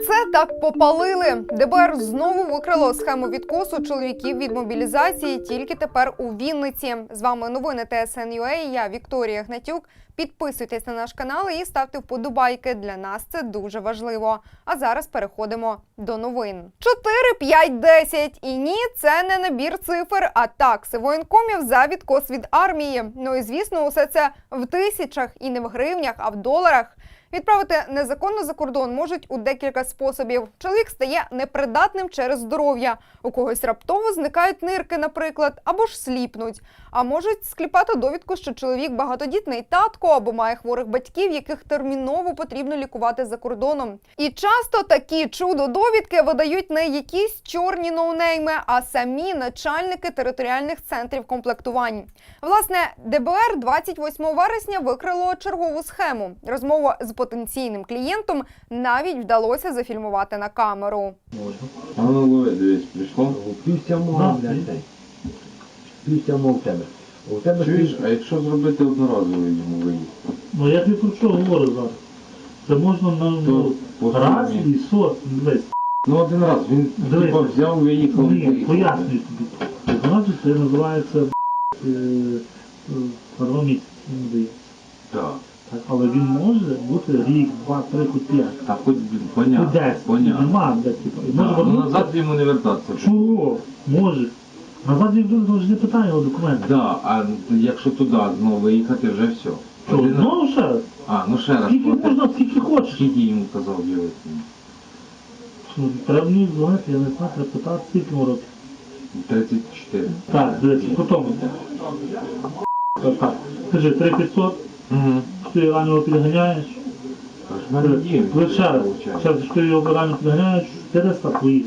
Оце так попалили. ДБР знову викрило схему відкосу чоловіків від мобілізації тільки тепер у Вінниці. З вами новини ТСН.UA, Я Вікторія Гнатюк. Підписуйтесь на наш канал і ставте вподобайки. Для нас це дуже важливо. А зараз переходимо до новин. 4, 5, 10. І ні, це не набір цифр, а такси воєнкомів за відкос від армії. Ну і звісно, усе це в тисячах і не в гривнях, а в доларах. Відправити незаконно за кордон можуть у декілька способів. Чоловік стає непридатним через здоров'я. У когось раптово зникають нирки, наприклад, або ж сліпнуть. А можуть скліпати довідку, що чоловік багатодітний татко або має хворих батьків, яких терміново потрібно лікувати за кордоном. І часто такі чудо довідки видають не якісь чорні ноунейми, а самі начальники територіальних центрів комплектувань. Власне, ДБР 28 вересня викрило чергову схему. Розмову з потенційним клієнтом навіть вдалося зафільмувати на камеру. А ну лови, дивись, прийшло. Після мого, блядь, цей. Після в тебе. У тебе Чуєш, а якщо зробити одноразовий йому виїзд? Ну я тобі про що говорю зараз? Це можна на ну, раз і сот, дивись. Ну один раз, він Дивись. типа взяв, виїхав і Ні, поїхав. пояснюю тобі. Одразу це називається е, е, на два місяці він дає. Так. Так, але він може бути рік, два, три, хоч п'ять. Та хоч, блін, Хоч понятно, понятно. Нема, де, типу. І може Так, ну вернутися. назад йому не вертатися. Чого? Може. Він вже не питає його документи. Да, а якщо туди знову виїхати, вже все. Що, Один раз- знову ще раз? А, ну ще раз Скільки платити. можна, скільки хочеш. Скільки йому казав ділити? Що, Треба мені дзвонити, я не знаю, треба питати, скільки йому років. 34. Так, дивіться, по тому. Так, так. Скажи, 3500, Угу. ти раннього підганяєш. Тож в мене є. Ви ще раз, ще раз, ти його рано підганяєш, 400 твоїх.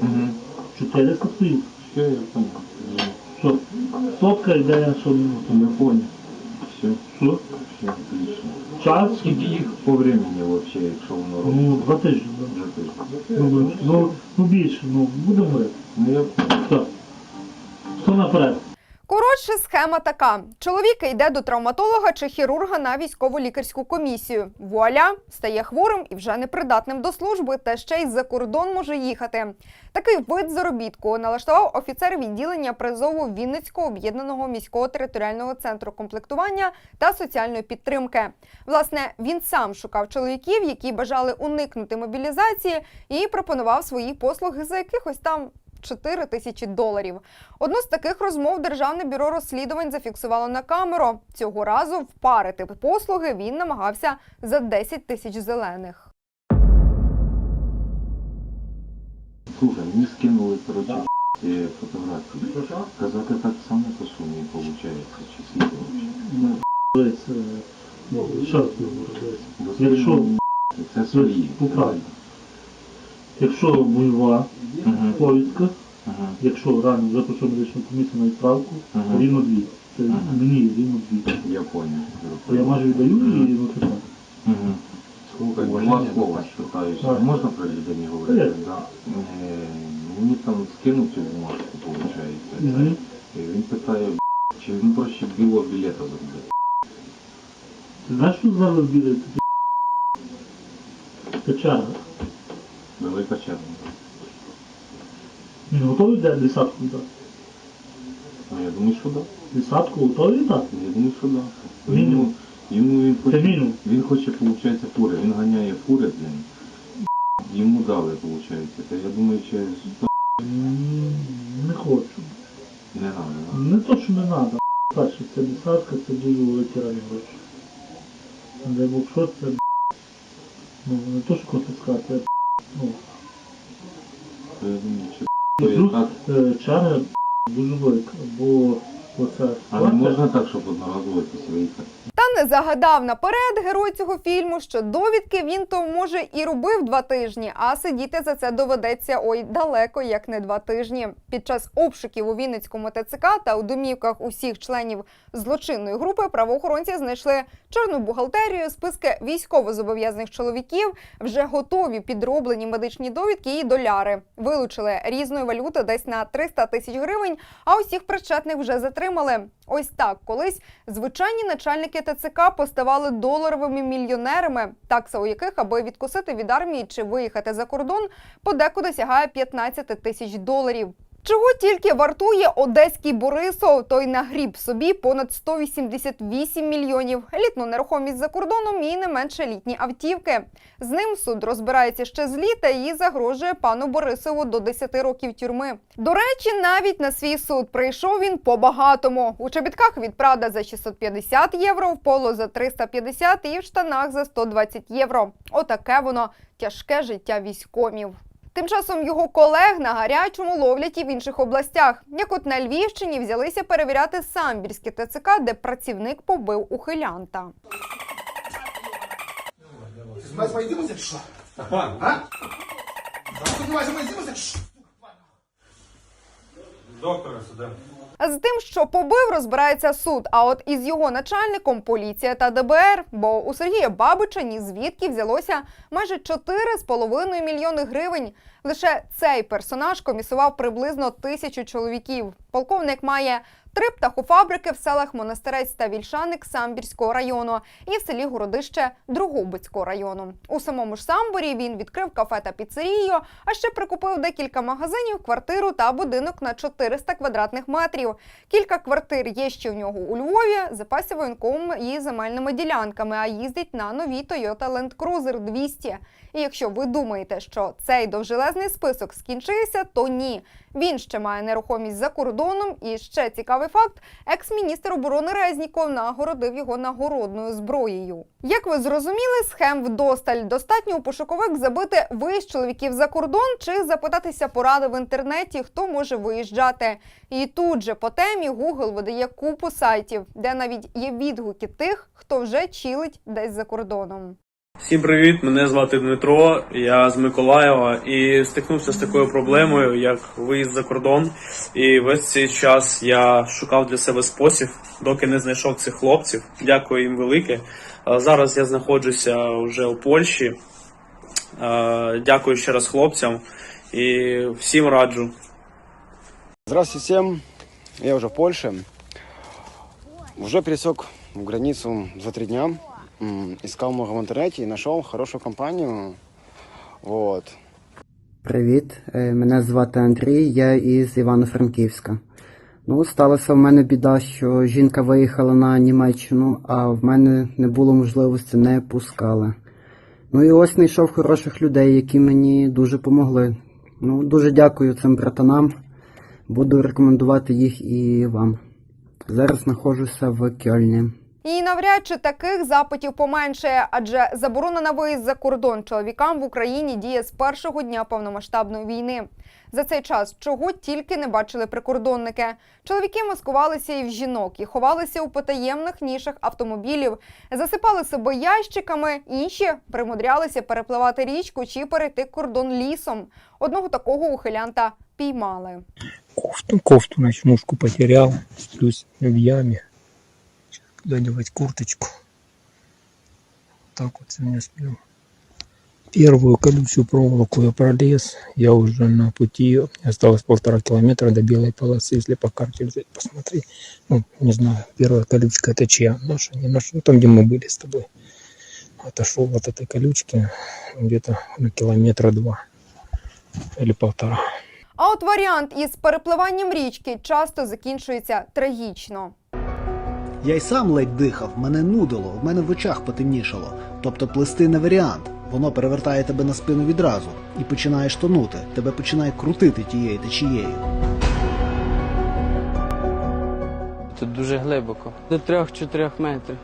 Угу. 400 твоїх. Все, я понял. Что? Сотка да, я ну, Я понял. Все, що? все, отлично. Час? Скільки їх по времени вообще, якщо воно робить? Ну, два тижні. да. Вже тиждень. Ну, ну, ну більше, ну, будемо. Ну я понял. Все. Хто наперед? Коротше, схема така: чоловік йде до травматолога чи хірурга на військово лікарську комісію. Вуаля стає хворим і вже непридатним до служби, та ще й за кордон може їхати. Такий вид заробітку налаштував офіцер відділення призову Вінницького об'єднаного міського територіального центру комплектування та соціальної підтримки. Власне, він сам шукав чоловіків, які бажали уникнути мобілізації, і пропонував свої послуги за якихось там 4 тисячі доларів. Одну з таких розмов Державне бюро розслідувань зафіксувало на камеру. Цього разу впарити послуги він намагався за 10 тисяч зелених. Слухай, мені скинули, коротше, е, фотографії. Казати так само по сумі виходить, чи скільки вообще? Ну, дивись, е, ну. Бо Якщо- Це свої. Ну, правильно. Якщо бойова Мгм. повістка, Ага. якщо рано вже пройшов медичну комісію на відправку, Ага. рівно дві. Це Ага. мені рівно дві. Я понял. То я майже віддаю Мгм. і ну тепер. Угу. Слухай, два слова спитаюся. Так. Можна про людині говорити? Конечно. Да. Е, Мені там скинув цю бумажку, виходить. Мгм. І він питає, чи він проще білого білета зробити. Ти знаєш, що зараз? Це черга. Велика черга. Він готовий дати десятку дати? Ну, я думаю, що так. Десятку готовий дати? Я думаю, що так. Мінімум. Йому, він хоче, мінімум. він хоче, виходить, фури. Він ганяє фури, блін. Йому дали, виходить. Та я думаю, через Не хочу. не надо, да? Не то, що не треба. Перше, це десятка, це дуже великі рані гроші. Де бо що це ну, не то, що конфіскація, ну, я думаю, що і плюс так. е, черга дуже велика, бо оце А не можна так, щоб одноразово якось виїхати. Та не загадав наперед герой цього фільму, що довідки він то може і робив два тижні, а сидіти за це доведеться ой далеко, як не два тижні. Під час обшуків у Вінницькому ТЦК та у домівках усіх членів злочинної групи правоохоронці знайшли чорну бухгалтерію, списки військовозобов'язаних чоловіків, вже готові підроблені медичні довідки і доляри. Вилучили різної валюти десь на 300 тисяч гривень, а усіх причетних вже затримали. Ось так колись звичайні начальники ТЦК поставали доларовими мільйонерами, такса у яких, аби відкусити від армії чи виїхати за кордон, подекуди сягає 15 тисяч доларів. Чого тільки вартує одеський Борисов, той нагріб собі понад 188 мільйонів, елітну нерухомість за кордоном і не менше літні автівки. З ним суд розбирається ще з літа і загрожує пану Борисову до 10 років тюрми. До речі, навіть на свій суд прийшов він по-багатому. У чобітках від Прада за 650 євро, в поло за 350 і в штанах за 120 євро. Отаке воно тяжке життя військомів. Тим часом його колег на гарячому ловлять і в інших областях. Як от на Львівщині взялися перевіряти самбірське ТЦК, де працівник побив ухилянта. Доктора сюди. З тим, що побив, розбирається суд. А от із його начальником поліція та ДБР. Бо у Сергія Бабича ні звідки взялося майже 4,5 мільйони гривень. Лише цей персонаж комісував приблизно тисячу чоловіків. Полковник має три птахофабрики в селах Монастирець та Вільшаник Самбірського району і в селі Городище Другобицького району. У самому ж Самборі він відкрив кафе та піцерію, а ще прикупив декілька магазинів, квартиру та будинок на 400 квадратних метрів. Кілька квартир є ще в нього у Львові, запасів воєнком і земельними ділянками, а їздить на новій Toyota Land Cruiser 200. І якщо ви думаєте, що цей довжелезний список скінчився, то ні. Він ще має нерухомість за кордоном. І ще цікавий факт: екс-міністр оборони Резніков нагородив його нагородною зброєю. Як ви зрозуміли, схем вдосталь достатньо у пошуковик забити виїзд чоловіків за кордон чи запитатися поради в інтернеті, хто може виїжджати. І тут же по темі Google видає купу сайтів, де навіть є відгуки тих, хто вже чилить десь за кордоном. Всім привіт! Мене звати Дмитро. Я з Миколаєва і стикнувся з такою проблемою, як виїзд за кордон. І весь цей час я шукав для себе спосіб, доки не знайшов цих хлопців. Дякую їм велике. Зараз я знаходжуся вже у Польщі. Дякую ще раз хлопцям і всім раджу. Здравствуйте всем. Я уже в Польше. Уже пересек границу за три дня. М, Искал много в интернете и нашел хорошую компанию. Вот. Привіт, е, мене звати Андрій, я із Івано-Франківська. Ну, сталася в мене біда, що жінка виїхала на Німеччину, а в мене не було можливості, не пускали. Ну і ось знайшов хороших людей, які мені дуже помогли. Ну, дуже дякую цим братанам. Буду рекомендувати їх і вам. Зараз знаходжуся в Кьольні. І навряд чи таких запитів поменшає, адже заборона на виїзд за кордон чоловікам в Україні діє з першого дня повномасштабної війни. За цей час чого тільки не бачили прикордонники. Чоловіки маскувалися і в жінок, і ховалися у потаємних нішах автомобілів, засипали себе ящиками, інші примудрялися перепливати річку чи перейти кордон лісом. Одного такого ухилянта піймали. кофту, кофту ночнушку потерял, сплюсь в яме Сейчас куда девать курточку. Так вот сегодня сплю. Первую колючую проволоку я пролез, я уже на пути, осталось полтора километра до белой полосы, если по карте взять, посмотреть. Ну, не знаю, первая колючка это чья, наша, не наша, ну там, где мы были с тобой. Отошел от этой колючки где-то на километра два или полтора. А от варіант із перепливанням річки часто закінчується трагічно. Я й сам ледь дихав, мене нудило, в мене в очах потемнішало. Тобто плисти не варіант. Воно перевертає тебе на спину відразу і починаєш тонути. Тебе починає крутити тією течією. Тут дуже глибоко. До 3-4 метрів.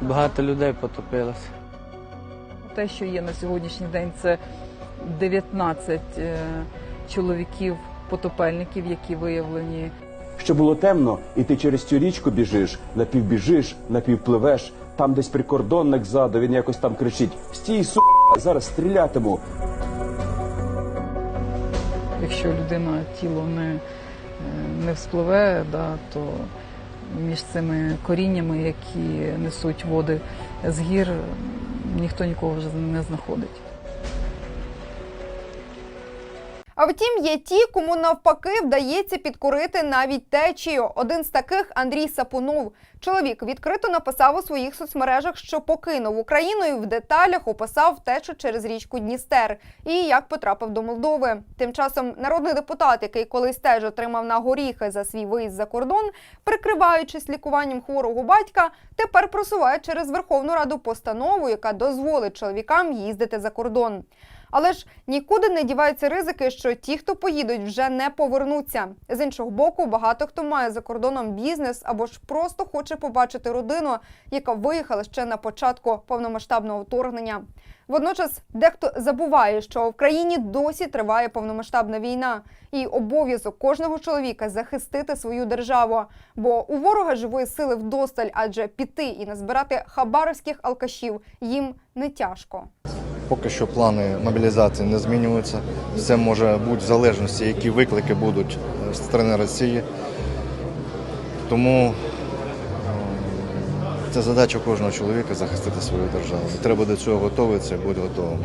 Багато людей потопилося. Те, що є на сьогоднішній день, це 19 е, чоловіків потопельників, які виявлені Що було темно, і ти через цю річку біжиш, напівбіжиш, напівпливеш. Там десь прикордонник ззаду, він якось там кричить: Стій, су, зараз стрілятиму. Якщо людина тіло не, е, не вспливе, да, то між цими коріннями, які несуть води з гір, ніхто нікого вже не знаходить. Втім, є ті, кому навпаки вдається підкорити навіть течію. Один з таких Андрій Сапунов. Чоловік відкрито написав у своїх соцмережах, що покинув Україну і в деталях описав втечу через річку Дністер і як потрапив до Молдови. Тим часом народний депутат, який колись теж отримав на горіхи за свій виїзд за кордон, прикриваючись лікуванням хворого батька, тепер просуває через Верховну Раду постанову, яка дозволить чоловікам їздити за кордон. Але ж нікуди не діваються ризики, що ті, хто поїдуть, вже не повернуться. З іншого боку, багато хто має за кордоном бізнес або ж просто хоче побачити родину, яка виїхала ще на початку повномасштабного вторгнення. Водночас дехто забуває, що в країні досі триває повномасштабна війна, і обов'язок кожного чоловіка захистити свою державу. Бо у ворога живої сили вдосталь, адже піти і назбирати хабаровських алкашів їм не тяжко. Поки що плани мобілізації не змінюються. Все може бути в залежності, які виклики будуть е, з сторони Росії. Тому це задача кожного чоловіка захистити свою державу. Треба до цього готуватися бути готовим.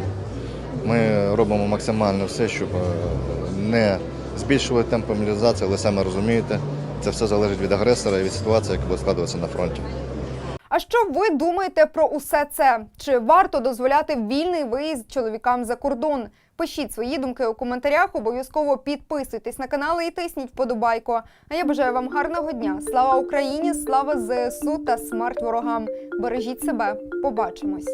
Ми робимо максимально все, щоб е, не збільшувати темп мобілізації, але саме розумієте, це все залежить від агресора і від ситуації, яка буде складуватися на фронті. А що ви думаєте про усе це? Чи варто дозволяти вільний виїзд чоловікам за кордон? Пишіть свої думки у коментарях. Обов'язково підписуйтесь на канал і тисніть вподобайку. А я бажаю вам гарного дня. Слава Україні! Слава ЗСУ та смерть ворогам! Бережіть себе. Побачимось.